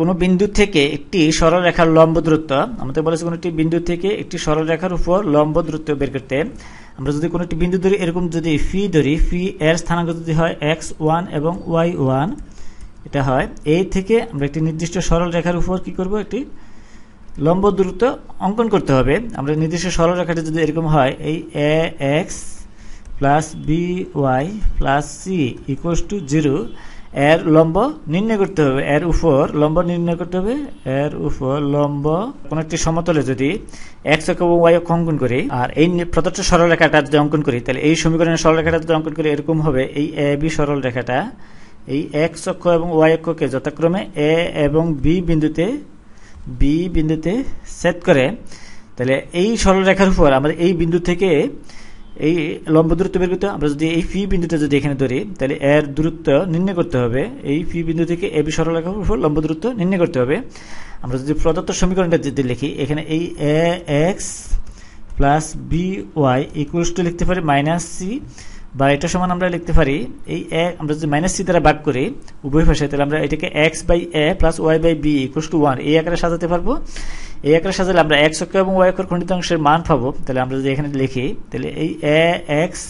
কোনো বিন্দু থেকে একটি সরল রেখার লম্ব দূরত্ব, আমাদের বলেছে কোনো একটি বিন্দু থেকে একটি সরল রেখার উপর লম্ব দূরত্ব বের করতে। আমরা যদি কোনো একটি বিন্দু ধরি, এরকম যদি ফি ধরি ফি এর স্থানাঙ্ক যদি হয় এক্স ওয়ান এবং ওয়াই ওয়ান এটা হয় এই থেকে আমরা একটি নির্দিষ্ট সরল রেখার উপর কি করব? একটি লম্ব দূরত্ব অঙ্কন করতে হবে। আমরা নির্দিষ্ট সরল রেখাটি যদি এরকম হয়, এই a x plus b y plus c equals to zero এর লম্ব নির্ণয় করতে হবে, এর উপর লম্ব নির্ণয় করতে হবে, এর উপর লম্ব। কোন একটি সমতলে যদি এক্স অক্ষ এবং ওয়াই অক্ষ অঙ্কন করি, আর এই প্রদত্ত সরল রেখাটা যদি অঙ্কন করি, তাহলে এই সমীকরণের সরল রেখাটা যদি অঙ্কন করি, এরকম হবে এই এ বি সরল রেখাটা। এই এক্স অক্ষ এবং ওয়াই অক্ষকে যথাক্রমে এ এবং বি বিন্দুতে বি বিন্দুতে সেট করে। তাহলে এই সরল রেখার উপর আমাদের এই বিন্দু থেকে এই লম্ব দূরত্ব বের করতে আমরা যদি এই ফি বিন্দুটা যদি এখানে ধরি, তাহলে এর দূরত্ব নির্ণয় করতে হবে। এই ফি বিন্দু থেকে এ বি সরলরেখার উপর লম্ব দূরত্ব নির্ণয় করতে হবে। আমরা যদি প্রদত্ত সমীকরণটা যদি লিখি, এখানে এই a, x, plus b, y equals to লিখতে পারি, মাইনাস সি বা এটা সমান আমরা লিখতে পারি, এই এ আমরা যদি মাইনাস সি দ্বারা ভাগ করি, উভয় পাশে তাহলে আমরা এটাকে x by a plus y by b equals to one এই আকারে সাজাতে পারব। এই আকারে সাজালে আমরা এক্স অক্ষ এবং ওয়াই অক্ষর খণ্ডিত অংশের মান পাবো। তাহলে আমরা যদি এখানে লিখি, তাহলে এই a x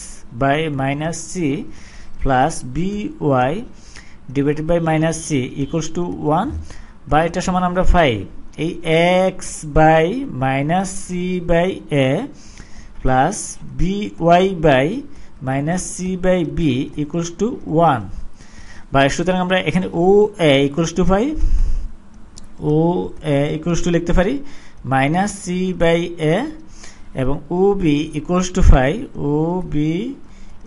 by minus c plus b y divided by minus c equals to one বা এটা সমান আমরা পাই, এই x by minus c by a plus b y by minus c by b equals to one বা সুতরাং আমরা এখানে ও এ ইকুয়ালস টু পাই ও এ ইকুয়ালস টু লিখতে পারি মাইনাস সি বাই এ এবং ও বি ইকুয়ালস টু ফাই O B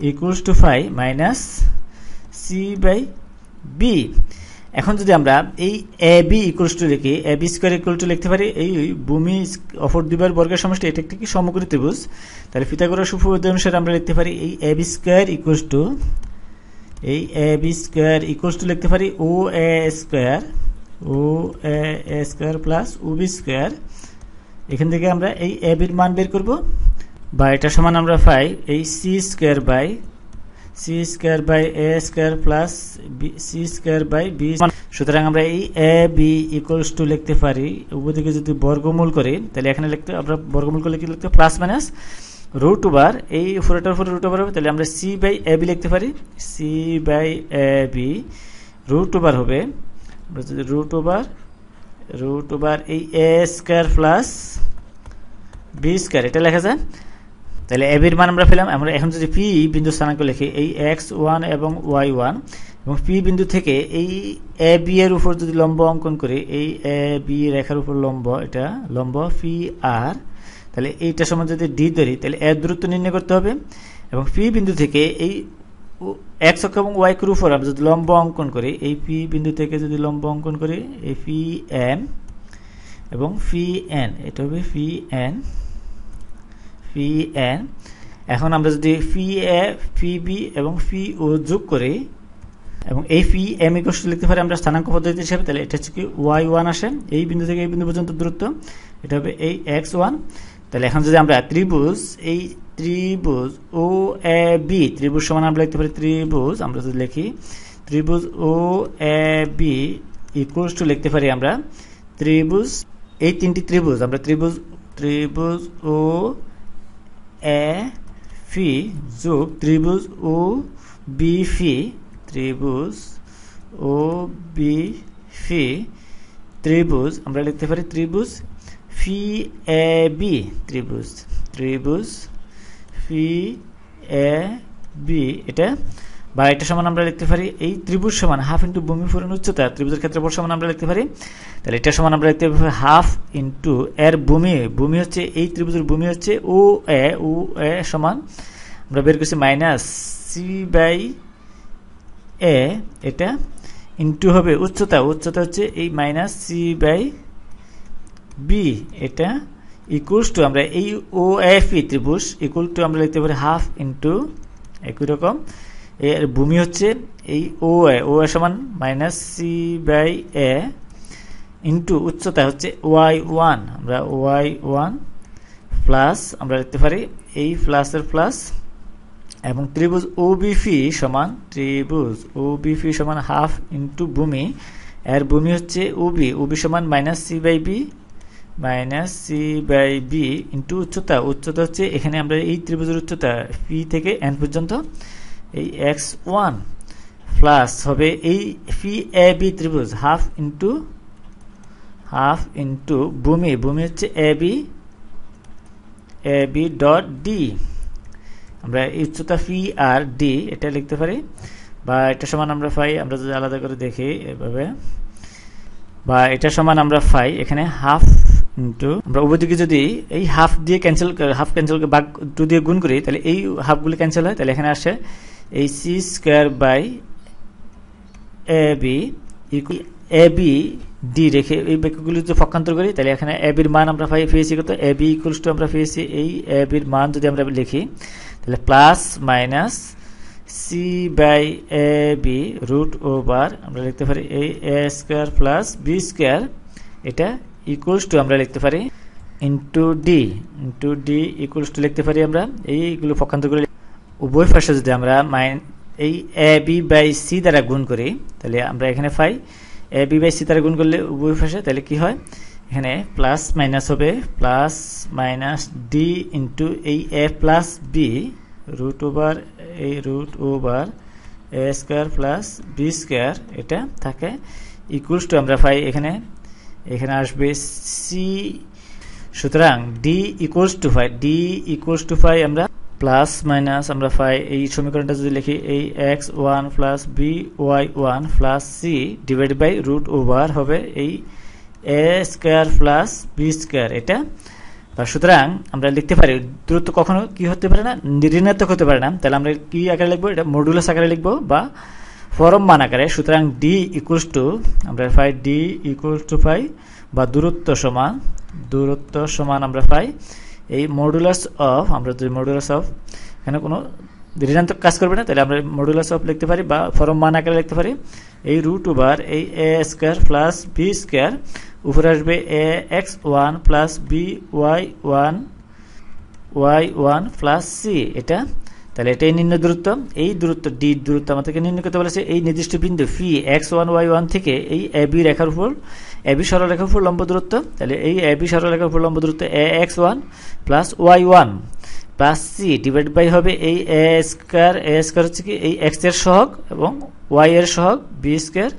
equals two ফাই মাইনাস সি বাই বি এখন যদি আমরা এই এ বি ইকুয়ালস টু লিখি, a b square equal to লিখতে পারি, এই ভূমি অপর দুইবার বর্গের সমষ্টি, এটা একটি সমকোণী ত্রিভুজ? তাহলে ফিতাগোরাস উপপাদ্য অনুসারে আমরা লিখতে পারি এই a b square equals to এই a b square equals to লিখতে পারি O A square O A square plus O B square এখান থেকে আমরা এই এ বির মান বের করব। বা এটা সমান আমরা পাই এই c square by c square by a square plus c square by b সুতরাং আমরা এই এ বি ইকুয়ালস টু লিখতে পারি। উভয়দিকে যদি বর্গমূল করি, তাহলে এখানে লিখতে, আমরা বর্গমূল করলে কি লিখতে প্লাস মাইনাস রুট ওভার এই উপরেটার উপরে রুট ওভার হবে, তাহলে আমরা সি বাই এ বি লিখতে পারি। C by a b root over হবে। আমরা যদি রুট ওভার রুট ওভার এই a square plus b square এটা লেখা যায়। তাহলে এ বির মান আমরা পেলাম, আমরা এখন যদি পি বিন্দু স্থানাঙ্ক লিখি, এই এক্স ওয়ান এবং ওয়াই ওয়ান এবং পি বিন্দু থেকে এই এ বি এর উপর যদি লম্ব অঙ্কন করি, এই এ বি রেখার উপর লম্ব, এটা লম্ব পি আর তাহলে এইটা সময় যদি ডি ধরি, তাহলে এর দূরত্ব নির্ণয় করতে হবে, এবং পি বিন্দু থেকে এই এক্স অক্ষ এবং ওয়াই এর উপর আমরা যদি লম্ব অঙ্কন করি, এই পি বিন্দু থেকে যদি লম্ব অঙ্কন করি, এই পি এম এবং ফি এন এটা হবে ফি এন ফি এন এখন আমরা যদি ফি এ ফি বি এবং ফি ও যোগ করি, এবং এই ফি এম ইকোস লিখতে পারি আমরা স্থানাঙ্ক পদ্ধতি হিসেবে, তাহলে এটা হচ্ছে কি ওয়াই ওয়ান আসে, এই বিন্দু থেকে এই বিন্দু পর্যন্ত দূরত্ব, এটা হবে এই এক্স ওয়ান তাহলে এখন যদি আমরা ত্রিভুজ, এই ত্রিভুজ ও এ বি ত্রিভুজ সমান আমরা লিখতে পারি ত্রিভুজ, আমরা যদি লিখি, ত্রিভুজ O A B equals to লিখতে পারি আমরা ত্রিভুজ, এই তিনটি ত্রিভুজ, আমরা ত্রিভুজ ত্রিভুজ ও এ, ফি, যোগ, ত্রিভুজ ও বি, ফি, ত্রিভুজ, ও, বি, ফি, ত্রিভুজ। আমরা লিখতে পারি ত্রিভুজ, ফি, এ, বি, ত্রিভুজ। ত্রিভুজ, ফি, এ, বি, এটা বা এটা সমান আমরা লিখতে পারি, এই ত্রিভুজ সমান হাফ ইন্টু ভূমি ফুরন উচ্চতা, ত্রিভুজের ক্ষেত্রফল সমান আমরা লিখতে পারি। তাহলে এটা সমান আমরা লিখতে পারি হাফ ইন্টু এর ভূমি ভূমি হচ্ছে, এই ত্রিভুজের ভূমি হচ্ছে ও, এ ও এ সমান, আমরা বের করছি মাইনাস সি বাই এ এটা ইন্টু হবে উচ্চতা উচ্চতা হচ্ছে এই মাইনাস সি বাই বি এটা ইকুয়ালস টু আমরা এই ও এফ ই ত্রিভুজ ইকুয়াল টু আমরা লিখতে পারি হাফ ইন্টু একই রকম। এর ভূমি হচ্ছে এই ও এ ও এ সমান minus c by a into উচ্চতা হচ্ছে ওয়াই ওয়ান আমরা ওয়াই ওয়ান প্লাস আমরা লিখতে পারি এই প্লাসের প্লাস এবং ত্রিভুজ ও বিফি সমান ত্রিভুজ ও বিফি সমান হাফ ইন্টু ভূমি। এর ভূমি হচ্ছে উবি উবি সমান minus c by b minus c by b into উচ্চতা। উচ্চতা হচ্ছে এখানে আমরা এই ত্রিভুজের উচ্চতা পি থেকে এন পর্যন্ত এই এক্স ওয়ান প্লাস হবে এই পি এ বি ত্রিভুজ হাফ ইন্টু হাফ ইন্টু ভূমি ভূমি হচ্ছে A B A B dot D আমরা উচ্চতা ফি আর ডি এটা লিখতে পারি। বা এটা সমান আমরা পাই আমরা যদি আলাদা করে দেখি এভাবে। বা এটা সমান আমরা পাই এখানে হাফ ইন্টু আমরা উভয়দিকে যদি এই হাফ দিয়ে ক্যান্সেল হাফ ক্যান্সেলকে বাঘ টু দিয়ে গুণ করি, তাহলে এই হাফগুলি ক্যান্সেল হয়, তাহলে এখানে আসে এই c square by A B A B D রেখে এই বাক্যগুলি যদি পক্ষান্তর করি, তাহলে এখানে এ বির মান আমরা পাই, পেয়েছি কত? এ বি ইকুয়ালস টু আমরা পেয়েছি এই এ বির মান যদি আমরা লিখি, তাহলে plus minus c by a b root over আমরা লিখতে পারি এই a square plus b square এটা ইকুয়ালস টু আমরা লিখতে পারি into d into d equals to লিখতে পারি আমরা, এইগুলো পক্ষান্তর করে উভয় পাশে যদি আমরা মাইন এই এ, বি বাই সি দ্বারা গুণ করি, তাহলে আমরা এখানে পাই, এ, বি বাই সি দ্বারা গুণ করলে উভয় পাশে, তাহলে কি হয়? এখানে প্লাস মাইনাস হবে প্লাস মাইনাস ডি ইন্টু এই a plus b root over এই root over a square plus b square এটা থাকে। ইকুয়ালস টু আমরা পাই এখানে এখানে আসবে সি সুতরাং D equals to phi D equals to phi আমরা প্লাস মাইনাস আমরা পাই এই সমীকরণটা যদি লিখি, এই x one plus b y one plus c divide by root over হবে এই a square plus b square এটা। বা সুতরাং আমরা লিখতে পারি, দূরত্ব কখনো কি হতে পারে না? ঋণাত্মক হতে পারে না। তাহলে আমরা কি আকারে লিখব? এটা মডুলাস আকারে লিখব বা ফরম মান আকারে। সুতরাং ডি ইকুয়ালস টু আমরা পাই ডি ইকুয়ালস টু পাই বা দূরত্ব সমান দূরত্ব সমান আমরা পাই এই মডুলাস অফ আমরা যদি মডুলাস অফ এখানে কোনো ঋণাত্মক কাজ করবে না, তাহলে আমরা মডুলাস অফ লিখতে পারি বা ফরম মান আকারে লিখতে পারি। এই রুট ওভার এই a square plus b square উপরে আসবে a x one plus b y one y one plus c এটা তাহলে এটাই নির্ণয় দূরত্ব। এই দূরত্ব ডি দূরত্ব আমাদেরকে নির্ণয় করতে বলেছে, এই নির্দিষ্ট বিন্দু ফি এক্স ওয়ান ওয়াই ওয়ান থেকে এই এ বি রেখার উপর এ বি সরলরেখার উপর লম্ব দূরত্ব। তাহলে এই এ বি সরলরেখার উপর লম্ব দূরত্ব a x one plus y one plus c divide by হবে এই এ স্কোয়ার এ স্কোয়ার হচ্ছে কি, এই এক্সের সহগ এবং ওয়াই এর সহগ বি স্কোয়ার